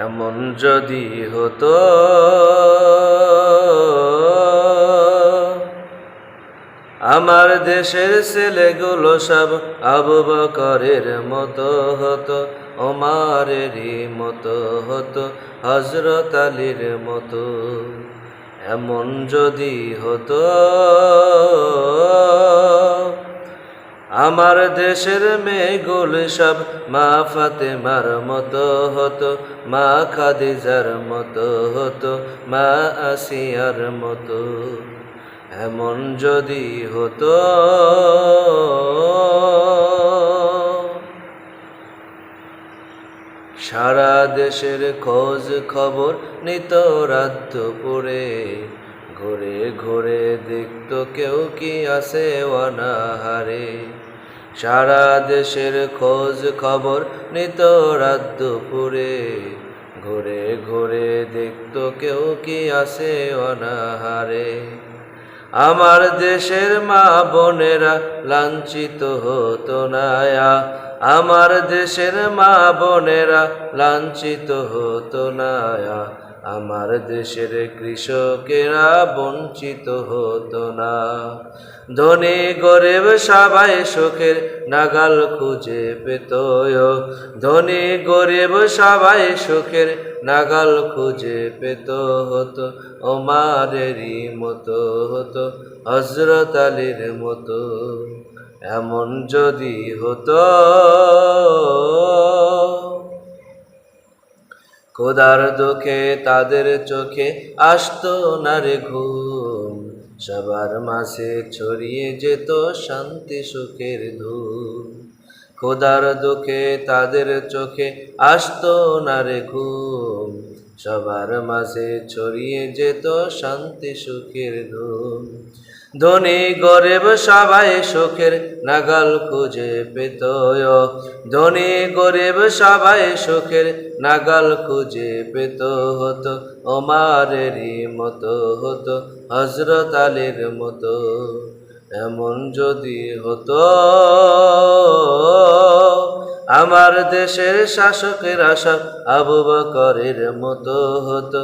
এমন যদি হতো, আমার দেশের ছেলেগুলো সব আবু বকরের মতো হতো, ওমারেরই মতো হতো হজরত আলীর মতো। এমন যদি হতো আমার দেশের মেয়েগুল সব মা ফাতেমার মতো হতো, মা খাদিজার মতো হতো, মা আসিয়ার মতো। এমন যদি হতো, সারা দেশের খোঁজ খবর নিত রাজ্যপুরে ঘুরে ঘুরে দেখত কেউ কি আছে অনাহারে। সারা দেশের খোঁজ খবর নিত রাত দুপুরে। ঘুরে ঘুরে দেখতো কেউ কি আছে অনাহারে। আমার দেশের মা বোনেরা লাঞ্ছিত হতো না। আমার দেশের মা বোনেরা লাঞ্ছিত হতো না। আমার দেশের কৃষকেরা বঞ্চিত হতো না। ধনী, গরিব সবাই সুখের নাগাল খুঁজে পেত ধনী, গরিব সবাই সুখের নাগাল খুঁজে পেত হতো ওমারেরই মতো হতো হজরত আলীর মতো। এমন যদি হতো খোদার দুঃখে তাদের চোখে আসতো না রে ঘুম। সবার মাঝে ছড়িয়ে যেত শান্তি সুখের ধূম খোদার দুঃখে তাদের চোখে আসতো না রে ঘুম। সবার মাঝে ছড়িয়ে যেত শান্তি সুখের ধূম ধনী গরিব সবাই সুখের নাগাল খুঁজে পেত ধনী গরিব সবাই সুখের নাগাল খুঁজে পেত হতো ওমারেরই মতো হতো হজরত আলীর মতো। এমন যদি হতো, আমার দেশের শাসকের আশা আবু বকরের মতো হতো।